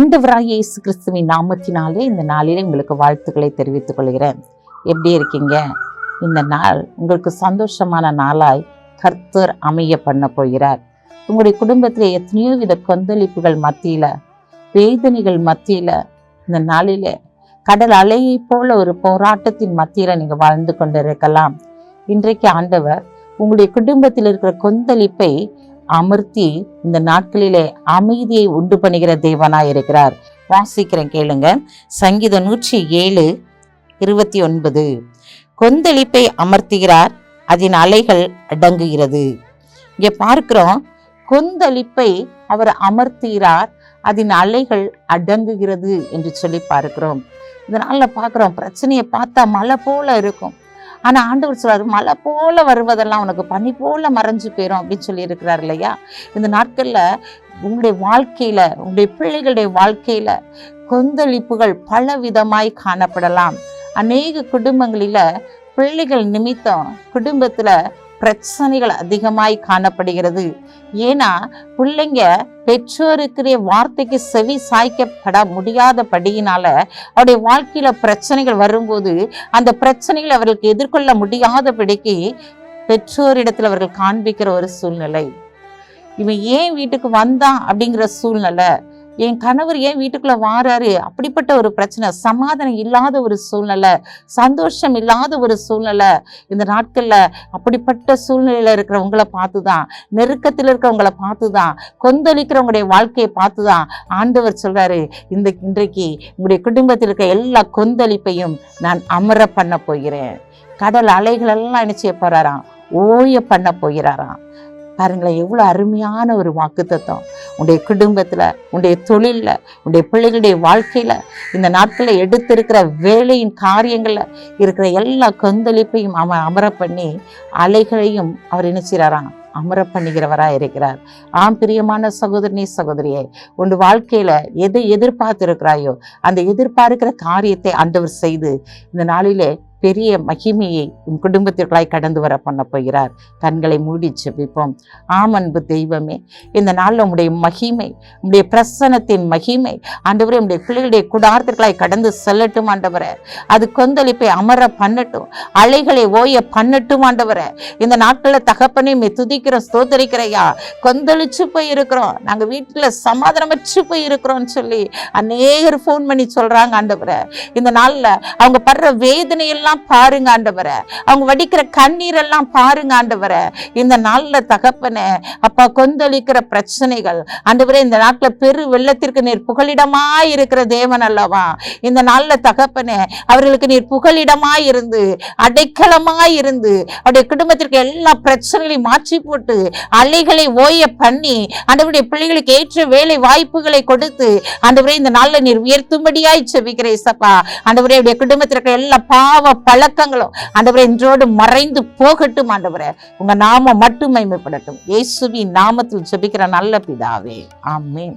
ஆண்டவராக இயேசு கிறிஸ்துவின் நாமத்தினாலே இந்த நாளிலே உங்களுக்கு வாழ்த்துக்களை தெரிவித்துக் கொள்கிறேன். எப்படி இருக்கீங்க? இந்த நாள் உங்களுக்கு சந்தோஷமான நாளாய் கர்த்தர் அமைய பண்ண போகிறார். உங்களுடைய குடும்பத்தில் எத்தனையோ வித கொந்தளிப்புகள் மத்தியில் வேதனைகள் மத்தியில் இந்த நாளில் கடல் அலையை போல ஒரு போராட்டத்தின் மத்தியில் நீங்கள் வாழ்ந்து கொண்டிருக்கலாம். இன்றைக்கு ஆண்டவர் உங்களுடைய குடும்பத்தில் இருக்கிற கொந்தளிப்பை அமர்த்தி இந்த நாட்களிலே அமைதியை உண்டு பண்ணுகிற தேவனாய் இருக்கிறார். வாசிக்கிறேன் கேளுங்க. சங்கீதம் நூற்றி ஏழு இருபத்தி ஒன்பது கொந்தளிப்பை அமர்த்துகிறார் அதன் அலைகள் அடங்குகிறது. இங்கே பார்க்கிறோம் கொந்தளிப்பை அவர் அமர்த்துகிறார் அதன் அலைகள் அடங்குகிறது என்று சொல்லி பார்க்கிறோம். இதனால பார்க்கிறோம் பிரச்சனையை பார்த்தா மலை போல இருக்கும். ஆனால் ஆண்டவர் சொல்றாரு மலை போல வருவதெல்லாம் உனக்கு பனி போல மறைஞ்சு போயிடும் அப்படின்னு சொல்லி இருக்கிறார் இல்லையா? இந்த நாட்களில் உங்களுடைய வாழ்க்கையில உங்களுடைய பிள்ளைகளுடைய வாழ்க்கையில கொந்தளிப்புகள் பல விதமாய் காணப்படலாம். அநேக குடும்பங்களில பிள்ளைகள் நிமித்தம் குடும்பத்துல பிரச்சனைகள் அதிகமாய் காணப்படுகிறது. ஏன்னா பிள்ளைங்க பெற்றோருக்குரிய வார்த்தைக்கு செவி சாய்க்கப்பட முடியாதபடியினால அவருடைய வாழ்க்கையில பிரச்சனைகள் வரும்போது அந்த பிரச்சனைகளை அவர்களுக்கு எதிர்கொள்ள முடியாதபடிக்கு பெற்றோரிடத்தில் அவர்கள் காண்பிக்கிற ஒரு சூழ்நிலை. இவன் ஏன் வீட்டுக்கு வந்தான் அப்படிங்கிற சூழ்நிலை என் கணவர் ஏன் வீட்டுக்குள்ள வாராரு? அப்படிப்பட்ட ஒரு பிரச்சனை. சமாதானம் இல்லாத ஒரு சூழ்நிலை. சந்தோஷம் இல்லாத ஒரு சூழ்நிலை. இந்த நாட்கள்ல அப்படிப்பட்ட சூழ்நிலையில இருக்கிறவங்கள பார்த்துதான். நெருக்கத்தில் இருக்கிறவங்கள பார்த்துதான். கொந்தளிக்கிறவங்களுடைய வாழ்க்கையை பார்த்துதான். ஆண்டவர் சொல்றாரு இந்த இன்றைக்கு உங்களுடைய குடும்பத்தில் இருக்க எல்லா கொந்தளிப்பையும் நான் அமர பண்ண போகிறேன். கடல் அலைகள் எல்லாம் என்ன செய்ய போறாராம்? ஓய பண்ண போகிறாராம். பாருங்களேன் எவ்வளோ அருமையான ஒரு வாக்குத்தத்தம். உன்னுடைய குடும்பத்தில் உன்னுடைய தொழிலில் உன்னுடைய பிள்ளைகளுடைய வாழ்க்கையில் இந்த நாட்களில் எடுத்திருக்கிற வேலையின் காரியங்களில் இருக்கிற எல்லா கொந்தளிப்பையும் அவன் அமர பண்ணி அலைகளையும் அவர் என்ன செய்கிறாராம் அமர பண்ணுகிறவராக இருக்கிறார். ஆம் பிரியமான சகோதரனே சகோதரியே உன் வாழ்க்கையில் எதை எதிர்பார்த்திருக்கிறாயோ அந்த எதிர்பார்க்கிற காரியத்தை ஆண்டவர் செய்து இந்த நாளிலே பெரிய மகிமையை உன் குடும்பத்திற்குள்ளாய் கடந்து வர பண்ண போகிறார். கண்களை மூடி செபிப்போம் ஆம் அன்பு தெய்வமே இந்த நாளில் உம்முடைய மகிமை உம்முடைய பிரசனத்தின் மகிமை ஆண்டவரே உடைய பிள்ளைகளுடைய குடாரத்திற்குள்ளாய் கடந்து செல்லட்டும் ஆண்டவரே. அது கொந்தளிப்பை அமர பண்ணட்டும் அலைகளை ஓய பண்ணட்டும் ஆண்டவரே. இந்த நாட்களில் தகப்பனே மே துதிக்கிறோம் ஸ்தோத்தரிக்கிறையா கொந்தளிச்சு போய் இருக்கிறோம் நாங்கள் வீட்டில் சமாதானமற்று போய் இருக்கிறோம்னு சொல்லி அநேகர் ஃபோன் பண்ணி சொல்றாங்க ஆண்டவரே. இந்த நாளில் அவங்க படுற வேதனையெல்லாம் பாருங்க ஆண்டவர. அவங்க வடிக்கிற கண்ணீரெல்லாம் பாருங்க ஆண்டவர. இந்த நாள்ல தகப்பன அப்பா கொந்தளிக்கிற பிரச்சனைகள். ஆண்டவரே இந்த நாட்டில் பெரு வெள்ளத்திற்கு நீர் புகலிடமாய் இருக்கிற தேவன் அல்லவா? இந்த நாள்ல தகப்பன அவர்களுக்கு நீர் புகலிடமாய் இருந்து அடைக்கலமாய் இருந்து அவருடைய குடும்பத்திற்கு எல்லா பிரச்சனைகளையும் மாற்றி போட்டு அலைகளை ஓய பண்ணி ஆண்டவருடைய பிள்ளைகளுக்கு ஏற்ற வேலை வாய்ப்புகளை கொடுத்து ஆண்டவரே இந்த நாள்ல நீர் உயர்த்தும்படியாய் செவிக்கிறேன் சப்பா. ஆண்டவரே அவருடைய குடும்பத்திற்கு எல்லா பாவ பழக்கங்களும். ஆண்டவரே இன்றோடு மறைந்து போகட்டும் ஆண்டவரே. உங்க நாமம் மட்டும் மைமைப்படட்டும் இயேசுவின் நாமத்தில் ஜெபிக்கிற நல்ல பிதாவே. ஆமேன்.